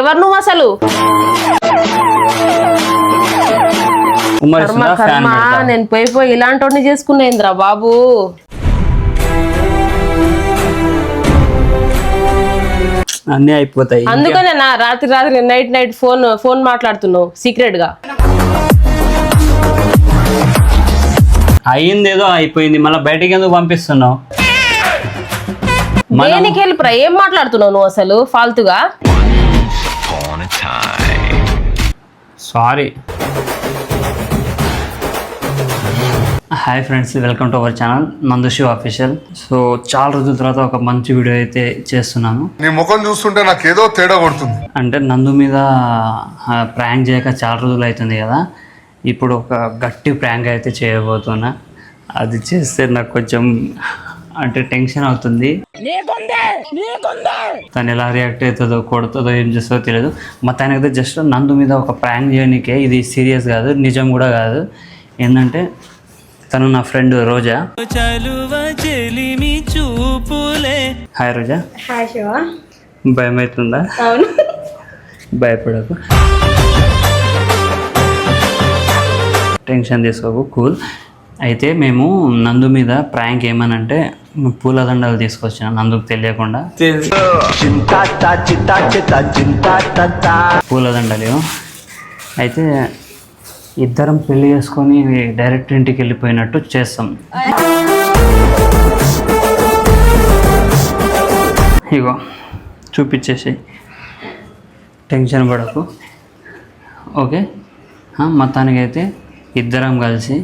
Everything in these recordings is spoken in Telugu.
ఎవరు నువ్వు అసలు? కర్మ కర్మ నేను పోయి పోయి ఇలాంటి వాడిని చేసుకునేంద్రా బాబు. అన్నీ అయిపోతాయి. అందుకనే నా రాత్రి రాత్రి నైట్ నైట్ ఫోన్ ఫోన్ మాట్లాడుతున్నావు సీక్రెట్గా అయ్యింది ఏదో అయిపోయింది మళ్ళీ బయటికి ఎందుకు పంపిస్తున్నావు? దేనికి వెళ్ళిపురా? ఏం మాట్లాడుతున్నావు నువ్వు అసలు? ఫాల్తుగా? Sorry hi friends welcome to our channel Nandushiv official so చాలా రోజుల తర్వాత ఒక మంచి వీడియో అయితే చేస్తున్నాను. నీ ముఖం చూస్తుంటే నాకేదో తేడా కొడుతుంది. అంటే నందు మీద ప్రాంక్ చేయక చాలా రోజులు అవుతుంది కదా. ఇప్పుడు ఒక గట్టి ప్రాంక్ అయితే చేయబోతున్నా. అది చేస్తే నాకు కొంచెం అంటే టెన్షన్ అవుతుంది. తను ఎలా రియాక్ట్ అవుతుందో కొడుతుందో ఏం చేస్తుందో తెలియదు మొత్తానికి జస్ట్ నందు మీద ఒక ప్రాంక్ చేయడానికే ఇది సీరియస్ కాదు నిజం కూడా కాదు. ఏంటంటే తను నా ఫ్రెండ్ రోజా. హాయ్ రోజా. భయం అవుతుందా అవును. భయపడకు. టెన్షన్ తీసుకోకు కూల్. అయితే మేము నందు మీద ప్రాంక్ ఏమనంటే పూలదండలు తీసుకొచ్చిన నందుకు తెలియకుండా. పూలదండలు అయితే ఇద్దరం పెళ్ళి చేసుకొని డైరెక్ట్ ఇంటికి వెళ్ళిపోయినట్టు చేస్తాం. ఇగో చూపించేసి. టెన్షన్ పడకు. ఓకే? మొత్తానికైతే ఇద్దరం కలిసి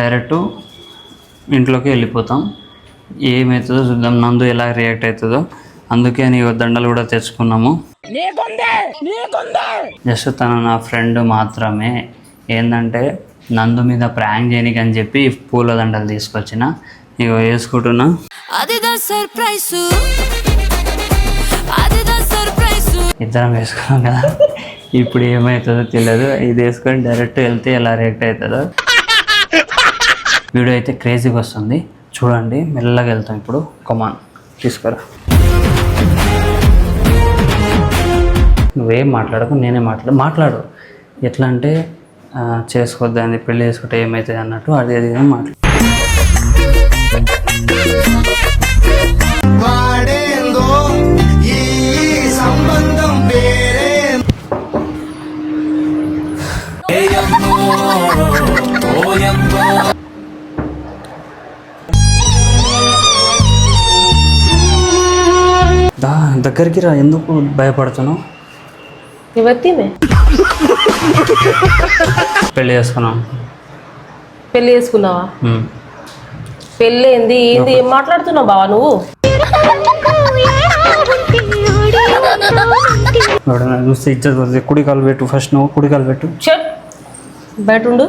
డైరెక్ట్ ఇంట్లోకి వెళ్ళిపోతాం. ఏమవుతుందో చూద్దాం. నందు ఎలా రియాక్ట్ అవుతుందో. అందుకే నీకు దండలు కూడా తెచ్చుకున్నాము. జస్ట్ తను నా ఫ్రెండ్ మాత్రమే. ఏంటంటే నందు మీద ప్రాంక్ చేయనికి అని చెప్పి పూల దండలు తీసుకొచ్చిన. ఇక వేసుకుంటున్నా. అదిదా సర్ప్రైజ్. అదిదా సర్ప్రైజ్. ఇద్దరం వేసుకున్నాం కదా. ఇప్పుడు ఏమవుతుందో తెలియదు ఇది వేసుకొని డైరెక్ట్ వెళ్తే ఎలా రియాక్ట్ అవుతుందో. వీడియో అయితే క్రేజీగా వస్తుంది. చూడండి మెల్లగా వెళ్తాం ఇప్పుడు. కమాన్ తీసుకురా. నువ్వేం మాట్లాడకు నేనే మాట్లాడు మాట్లాడు. ఎట్లా అంటే చేసుకోవద్దని పెళ్ళి చేసుకుంటే ఏమవుతుంది అన్నట్టు అది అది మాట్లాడు. దగ్గరికి రా ఎందుకు భయపడుతున్నావు? పెళ్ళి చేసుకున్నాం పెళ్ళి చేసుకున్నావా. పెళ్ళి ఏంది ఏంది? ఏం మాట్లాడుతున్నావు బావా నువ్వు? చూస్తే వస్తుంది కుడి కాలు పెట్టు ఫస్ట్ నువ్వు కుడి కాలు పెట్టు. చెట్ బయట ఉండు.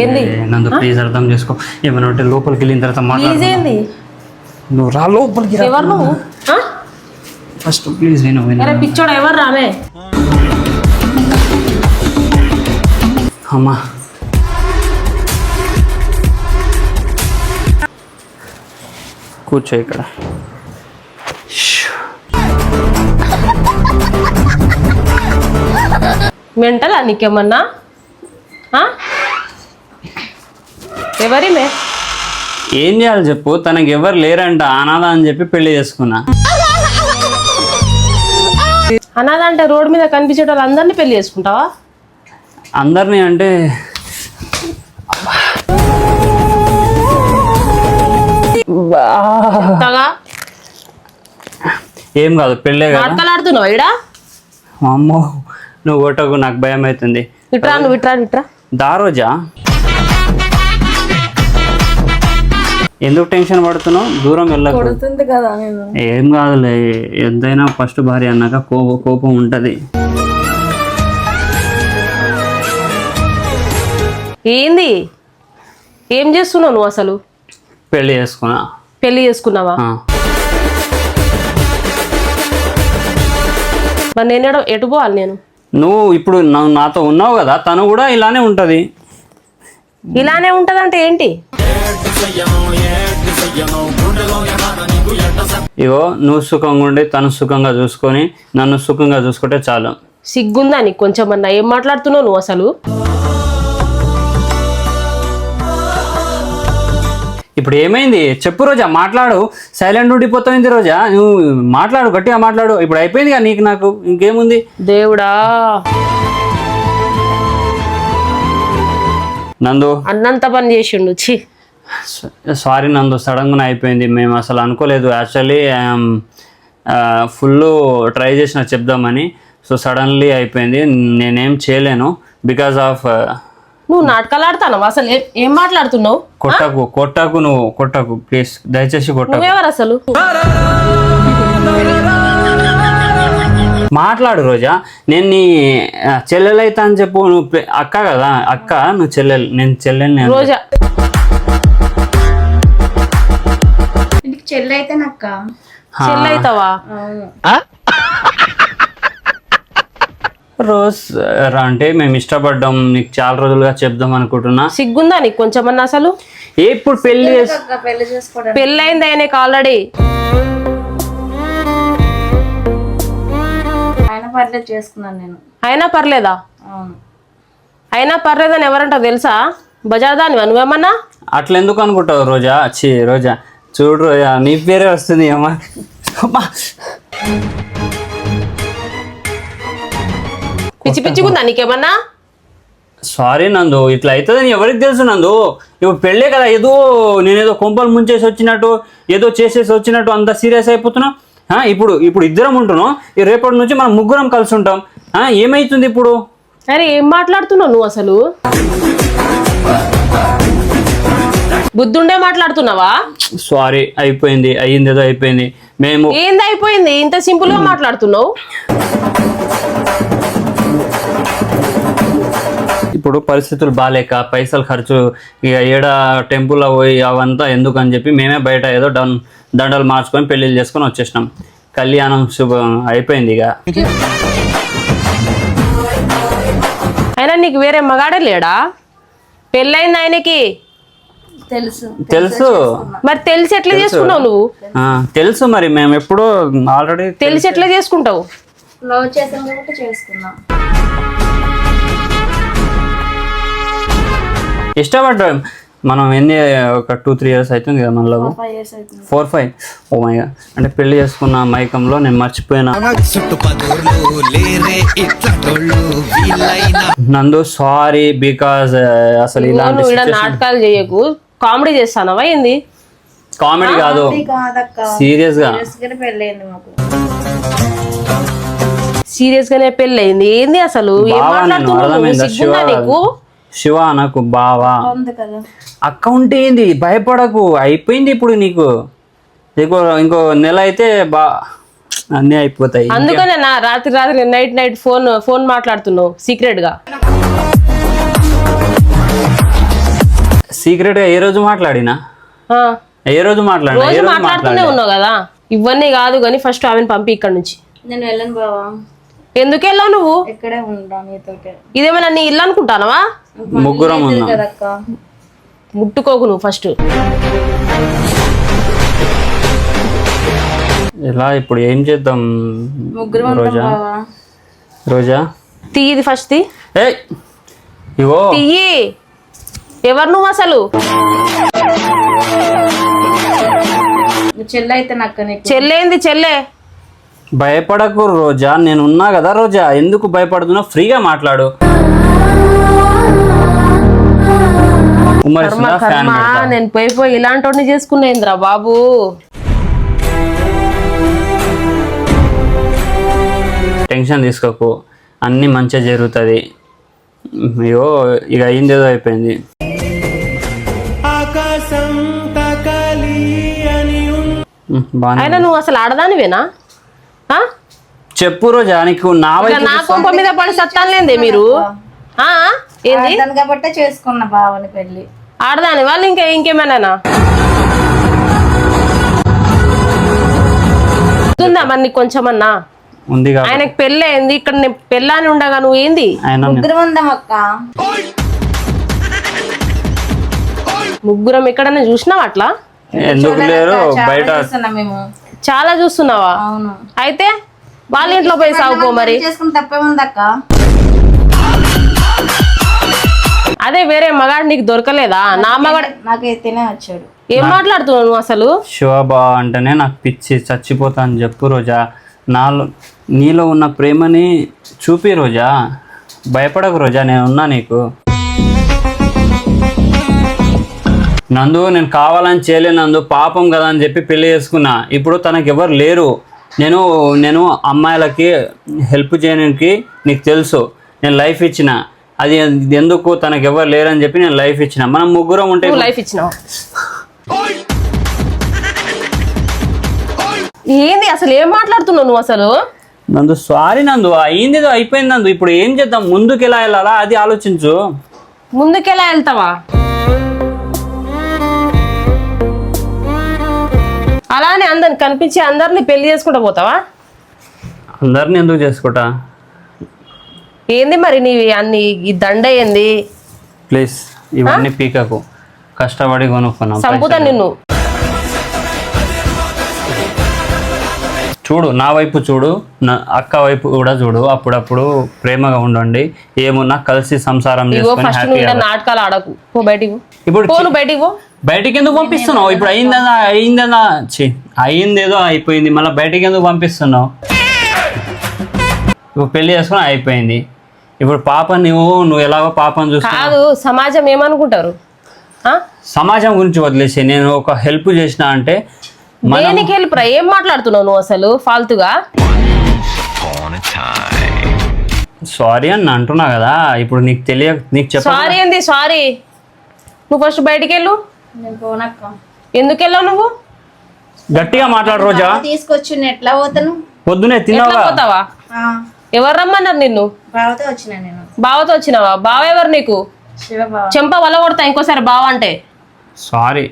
ఏంది? నందు ప్లీజ్ అర్థం చేసుకో. ఏమైనా ఉంటే లోపలికి వెళ్ళిన తర్వాత మాట్లాడు నువ్వు రా లోపలికి ఎవరు నువ్వు? ఫస్ట్ ప్లీజ్ అరే పిచ్చోడు ఎవరు రామే అమ్మా. కూర్చో ఇక్కడ. మెంటలా నీకేమన్నా? ఎవరిమే ఏం చేయాలి చెప్పు? తనకి ఎవరు లేరంట. అనాథ అని చెప్పి పెళ్ళి చేసుకున్నా. అనాథ రోడ్డు మీద కనిపించే వాళ్ళు అందరినీ పెళ్ళి చేసుకుంటావా? అందరినీ అంటే తగా? ఏం కాదు పెళ్ళే కదా. నాటకాలాడుతున్నావు ఇడా అమ్మో నువ్వు కొట్టకు నాకు భయం అవుతుంది. ఇట్రా నువ్వు ఇట్రా ఇట్రా దారోజా? ఎందుకు టెన్షన్ పడుతున్నావు? దూరం వెళ్ళకు. కొడుతుంది కదా నేను. ఏం కాదులే ఎంతైనా ఫస్ట్ భార్య అన్నాక కోపం కోపం ఉంటుంది. ఏంది? ఏం చేస్తున్నావు నువ్వు అసలు? పెళ్ళి చేసుకున్నా. పెళ్ళి చేసుకున్నావా? ఆ. మరి నేను ఎడ- ఎటు పోవాలి నేను? నువ్వు ఇప్పుడు నా- నాతో ఉన్నావు కదా తను కూడా ఇలానే ఉంటుంది. ఇలానే ఉంటదంటే ఏంటి? ఇగో నువ్వు సుఖంగా ఉండి తను సుఖంగా చూసుకొని నన్ను సుఖంగా చూసుకుంటే చాలు. సిగ్గుందా నీకు? కొంచెం అన్నా ఏం మాట్లాడుతున్నావు నువ్వు అసలు? ఇప్పుడు ఏమైంది? చెప్పు రోజా మాట్లాడు. సైలెంట్ ఉండిపోతాయింది రోజా. నువ్వు మాట్లాడు గట్టిగా మాట్లాడు. ఇప్పుడు అయిపోయింది కదా నీకు నాకు ఇంకేముంది? దేవుడా! నందు. అన్నంత పని చేసిండు ఛీ. సారీ నందు సడన్గా అయిపోయింది. మేము అసలు అనుకోలేదు. యాక్చువల్లీ ఫుల్ ట్రై చేసిన చెప్దామని. సో సడన్లీ అయిపోయింది. నేనేం చేయలేను. బికాస్ ఆఫ్ నువ్వు నాటకాలు ఆడతానవా అసలు ఏ- మాట్లాడుతున్నావు? కొట్టకు కొట్టకు నువ్వు కొట్టకు ప్లీజ్ దయచేసి కొట్టకు. అసలు? మాట్లాడు రోజా. నేను నీ ఆ, చెల్లెలైతా అని చెప్పు. నువ్వు అక్క కదా? అక్క నువ్వు చెల్లెలు. నేను చెల్లెల్ని అని రోజా ఇంటికి చెల్లి అయితే నక్క చెల్లైతావా రోజ్ రా అంటే మేము ఇష్టపడ్డాం. నీకు చాలా రోజులుగా చెప్దాం అనుకుంటున్నా. సిగ్గుందా నీకు కొంచెం అన్నా అసలు ఇప్పుడు పెళ్ళి పెళ్ళి చేసుకోవడం పెళ్ళైంది ఆయనకి ఆల్రెడీ ఆయన పర్లేదు చేసుకున్నాను నేను. అయినా పర్లేదా? అవును. అయినా పర్లేదని ఎవరంటో తెలుసా? బజార్ దాని నువ్వేమన్నా? అట్లా ఎందుకు అనుకుంటావు రోజా? రోజా. చూడు రోజా నీ పేరే వస్తుంది అమ్మా. అమ్మా. పిచ్చి పిచ్చిగుందా నీకేమన్నా? సారీ నందు. ఇట్లా అవుతుందని ఎవరికి తెలుసు నందు? ఇప్పుడు పెళ్ళే కదా ఏదో నేనేదో కొంపలు ముంచేసి వచ్చినట్టు ఏదో చేసేసి వచ్చినట్టు అంత సీరియస్ అయిపోతున్నా? ఇప్పుడు ఇప్పుడు ఇద్దరం ఉంటున్నాం. ఈ రేపటి నుంచి మనం ముగ్గురం కలిసి ఉంటాం. ఏమైతుంది ఇప్పుడు? అరే ఏం మాట్లాడుతున్నావు నువ్వు అసలు? బుద్ధుండే మాట్లాడుతున్నావా? సారీ అయిపోయింది అయ్యింది ఏదో అయిపోయింది. మేము ఏంది అయిపోయింది? ఇంత సింపుల్గా మాట్లాడుతున్నావు? ఇప్పుడు పరిస్థితులు బాగాలేక పైసలు ఖర్చు ఇక ఏడ టెంపుల్లో పోయి అవంతా ఎందుకు అని చెప్పి మేమే బయట ఏదో డం దండలు మార్చుకొని పెళ్ళిళ్ళు చేసుకొని వచ్చేసినాం. కళ్యాణం శుభం అయిపోయింది ఇక. అయినా నీకు వేరే మగాడే లేడా? పెళ్ళైంది ఆయనకి. తెలుసు. తెలుసు. మరి తెలిసి ఎట్లా చేసుకున్నావు నువ్వు? ఆ, తెలుసు మరి మేము ఎప్పుడో ఆల్రెడీ తెలిసి ఎట్లా చేసుకుంటావు? లవ్ చేసాం కాబట్టి చేసుకున్నా. ఇష్టపడ్డాం. మనం ఎన్ని ఒక టూ త్రీ ఇయర్స్ అవుతుంది కదా మన లవ్? ఫైవ్ ఇయర్స్ అవుతుంది. ఫోర్ ఫైవ్ ఓ మై అంటే పెళ్ళి చేసుకున్న మైకంలో నేను మర్చిపోయినా. నందు సారీ బికాజ్ అసలు ఇలాంటి నువ్వు ఇక్కడ నాటకాలు చేయకు. కామెడీ చేస్తానవా ఏంది? కామెడీ కాదు. సీరియస్గా. పెళ్ళి అయింది సీరియస్ గానే పెళ్ళయింది. ఏంది అసలు? ఏం బావా మాట్లాడుతున్నావు శివ? నీకు? శివ నాకు బావా. అకౌంట్ ఏంది? భయపడకు. అయిపోయింది ఇప్పుడు నీకు. ఇంకో ఇంకో నెల అయితే బా అన్నీ అయిపోతాయి. అందుకనే నా రాత్రి రాత్రి నైట్ నైట్ ఫోన్ ఫోన్ మాట్లాడుతున్నావు సీక్రెట్గా. సీక్రెట్గా ఏ రోజు మాట్లాడినా? ఆ, ఏ రోజు మాట్లాడినా? ఏ రోజు రోజు మాట్లాడుతూనే ఉన్నావు కదా? ఇవన్నీ కాదు కానీ ఫస్ట్ ఆమెను పంపి ఇక్కడ నుంచి. నేను వెళ్ళను బావా. ఎందుకు వెళ్ళావు నువ్వు? ఇక్కడే ఉంటా నీతోటే. ఇదేమైనా నీ ఇల్లు అనుకుంటానవా? ముగ్గురం ఉన్నాం. ముట్టుకోకు నువ్వు ఫస్ట్. ఇలా ఇప్పుడు ఏం చేద్దాం ముగ్గురు రోజా? రోజా? తీయది ఫస్ట్ తీ. ఏ ఇగో. తీయి. ఎవరు నువ్వు అసలు? చెల్లి అయితే నీకు చెల్లేంది చెల్లె భయపడకు రోజా నేను ఉన్నా కదా రోజా ఎందుకు భయపడుతున్నా ఫ్రీగా మాట్లాడు. కర్మ కర్మ నేను పోయి పోయి ఇలాంటి వాడిని చేసుకునేంద్రా బాబు. టెన్షన్ తీసుకోకు అన్నీ మంచిగా జరుగుతుంది. అయ్యో ఇక అయింది ఏదో అయిపోయింది. అయినా నువ్వు అసలు ఆడదానివేనా? ఆ? చెప్పు రోజా నీకు నా కొంప మీద పడి సత్తానులేంది మీరు? ఆ? ఏంది? కాబట్టే చేసుకున్నా బావని పెళ్ళి. ఆడదాని వాళ్ళు ఇంకా ఇంకేమైనా? ఉందా మరి నీకు కొంచెమన్నా? ఉంది ఆయనకి పెళ్ళి అయింది ఇక్కడ నేను పెళ్ళాని ఉండగా నువ్వు ఏంది? ఆయన ముగ్గురు ఉందాం అక్క. ముగ్గురం ఎక్కడైనా చూసినావా అట్లా? ఎందుకు లేరు? చాలా బయట మేము. చాలా చూస్తున్నావా? అవును. అయితే వాళ్ళ ఇంట్లో పోయి సాగుపో మరి. చేసుకుని తప్పేముందక్క? అదే వేరే మగాడు నీకు దొరకలేదా? నా మగాడు నాకైతేనే వచ్చాడు. ఏం మాట్లాడుతున్నావు నువ్వు అసలు? శివబా అంటేనే నాకు పిచ్చి చచ్చిపోతా అని చెప్పు రోజా. నాలో నీలో ఉన్న ప్రేమని చూపి రోజా. భయపడకు రోజా నేను ఉన్నా నీకు. నందు నేను కావాలని చేయలే నందు పాపం కదా అని చెప్పి పెళ్ళి చేసుకున్నా. ఇప్పుడు తనకి ఎవరు లేరు. నేను నేను అమ్మాయిలకి హెల్ప్ చేయడానికి నీకు తెలుసు. నేను లైఫ్ ఇచ్చిన. అది ఎందుకు తనకి ఎవరు లేరని చెప్పి నేను లైఫ్ ఇచ్చిన. మనం ముగ్గురం ఉంటే లైఫ్ ఇచ్చినావు. ఏంది అసలు ఏం మాట్లాడుతున్నావు నువ్వు అసలు? నందు సారీ నందు అయింది అయిపోయింది నందు. ఇప్పుడు ఏం చేద్దాం? ముందుకు ఎలా వెళ్ళాలా? అది ఆలోచించు. ముందుకెలా వెళ్తావా? అలానే అందరిని కనిపించి అందరిని పెళ్ళి చేసుకుంటూ పోతావా? అందరిని ఎందుకు చేసుకుంటా? ఏంది మరి నీవి అన్ని ఈ దండ ఏంది? ప్లీజ్ ఇవన్నీ పీకకు. కష్టపడి కొనుక్కున్నాం పైసలు. నిన్ను. చూడు నా వైపు చూడు నా అక్క వైపు కూడా చూడు. అప్పుడప్పుడు ప్రేమగా ఉండండి. ఏమున్నా కలిసి సంసారం ఇగో చేసుకొని ఫస్ట్ నువ్వు హ్యాపీగా ఇలా నాటకాలు ఆడకు. పో బయటికి పో. ఇప్పుడు పో నువ్వు బయటికి పో. బయటికి ఎందుకు పంపిస్తున్నావు ఇప్పుడు అయిందన్నా అయిందన్నా. ఛీ అయిందేదో అయిపోయింది. మళ్ళీ బయటికి ఎందుకు పంపిస్తున్నావు? ఇప్పుడు పెళ్ళి చేసుకుని అయిపోయింది. ఇప్పుడు పాప నువ్వు నువ్వు ఎలాగో పాపను చూస్తున్నావు? కాదు సమాజం ఏమనుకుంటారు? ఆ? సమాజం గురించి వదిలేసి నేను ఒక హెల్ప్ చేసిన అంటే మనం దేనికి హెల్ప్ రా? ఏం మాట్లాడుతున్నావు నువ్వు అసలు? ఫాల్తుగా? సారీ అని అంటున్నా కదా. ఇప్పుడు నీకు తెలియ నీకు చెప్ప సారీ ఏంది సారీ నువ్వు ఫస్ట్ బయటికి వెళ్ళు ఎందుకు వెళ్ళావు నువ్వు? గట్టిగా మాట్లాడు రోజా. తీసుకొచ్చి ఎట్లా పోతాను? పొద్దునే తిన్నావా? పోతావా? ఎవరు రమ్మన్నారు నిన్ను? బావతో వచ్చిన నేను. బావతో వచ్చినావా? బావ ఎవరు నీకు? చెంప వల్ల కొడతా ఇంకోసారి బావ అంటే. సారీ.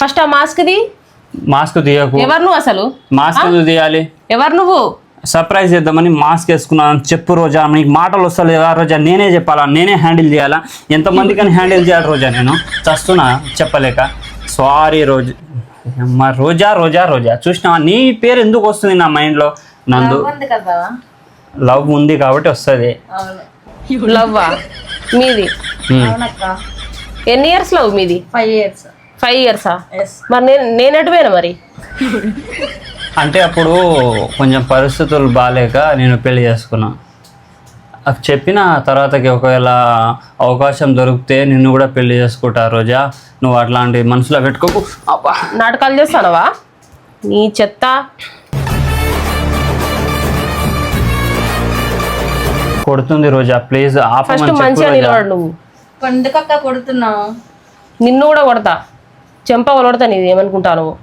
ఫస్ట్ ఆ మాస్క్ ది మాస్క్ తీయకు. ఎవరు నువ్వు అసలు? మాస్క్ తీయాలి? ఎవరు నువ్వు? సర్ప్రైజ్ చేద్దామని మాస్క్ వేసుకున్నాను చెప్పు రోజా. నీకు మాటలు వస్తలేదా రోజా. నేనే చెప్పాలా? నేనే హ్యాండిల్ చేయాలా? ఎంతమందికని హ్యాండిల్ చేయాలి రోజా నేను? చస్తున్నా చెప్పలేక. సారీ రోజు. అమ్మ రోజా రోజా రోజా. చూసినావా? నీ పేరు ఎందుకు వస్తుంది నా మైండ్లో? నందు. ఉంది కదా. బావ లవ్ ఉంది కాబట్టి వస్తుంది. అవును. లవ్వా మీది? అవునక్క. ఎన్ని ఇయర్స్ లవ్ మీది? ఫైవ్ ఇయర్స్ ఫైవ్ ఇయర్సా మరి నేను నేను ఎటు పోయినా మరి? అంటే అప్పుడు కొంచెం పరిస్థితులు బాగాలేక నేను పెళ్ళి చేసుకున్నా. అది చెప్పిన తర్వాతకి ఒకవేళ అవకాశం దొరికితే నిన్ను కూడా పెళ్ళి చేసుకుంటా రోజా. నువ్వు అట్లాంటి మనసులో పెట్టుకోకు. అబ్బా నాటకాలు చేస్తానవా? నీ చెత్త. కొడుతుంది రోజా ప్లీజ్ ఫస్ట్ ఆపమని చెప్పు మంచిగా రోజా. నిలబడు నువ్వు. ఎందుకక్క కొడుతున్నావు. నిన్ను కూడా కొడతా. చెంప కొడతా నీది ఏమనుకుంటా నువ్వు